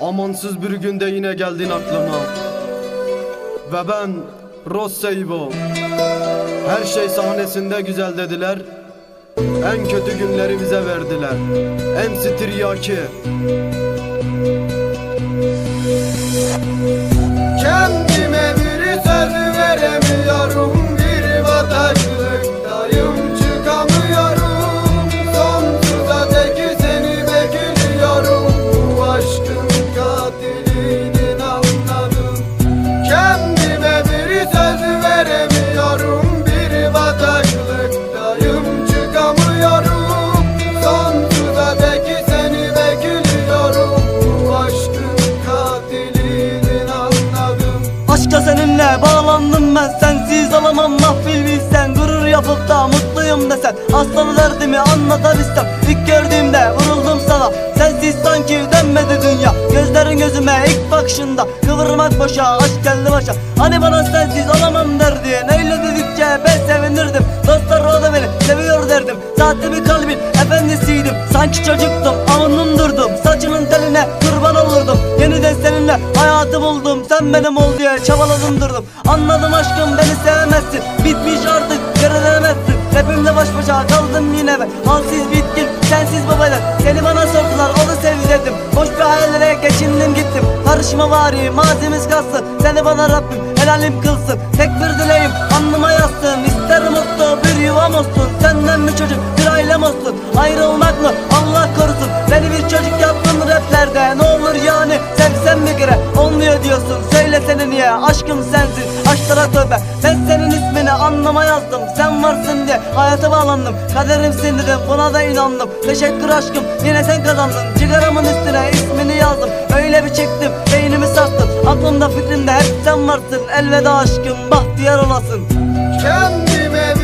Amansız bir günde yine geldin aklıma. Ve ben Rosseibo Her şey sahnesinde güzel dediler. En kötü günleri bize verdiler. MC Tiryaki Kendime Olamam mahfil bilsen Gurur yapıp da mutluyum desen. Aslanı derdimi anlatabilsem İlk gördüğümde vuruldum sana. Sensiz sanki dönmedi dünya Gözlerin gözüme ilk bakışında. Kıvırmak boşa aşk geldi başa. Hani bana sensiz olamam derdin. Öyle dedikçe ben sevinirdim. Dostlar o da beni seviyor derdim. Zaten bir kalbin efendisiydim. Sanki çocuktum avunum Sen benim ol diye çabaladım durdum. Anladım aşkım beni sevemezsin Bitmiş artık geri dönemezsin Hepimle baş başa kaldım yine ben. Halsiz bitkin sensiz babaylar Seni bana sordular onu sevdi dedim Boş bir hayallere geçindim gittim. Karışma bari mazimiz kalsın. Seni bana Rabbim helalim kılsın. Tek bir dileğim alnıma yazsın İster mutlu bir yuvam olsun. Senden bir çocuk bir ailem olsun. Ayrılmak niye Aşkım sensin aşklara tövbe. Ben senin ismini anlama yazdım Sen varsın diye hayata bağlandım. Kaderimsin dedim buna da inandım. Teşekkür aşkım yine sen kazandın. Cigaramın üstüne ismini yazdım. Öyle bir çektim beynimi sarstın Aklımda fikrimde hep sen varsın. Elveda aşkım bahtiyar olasın. Kendime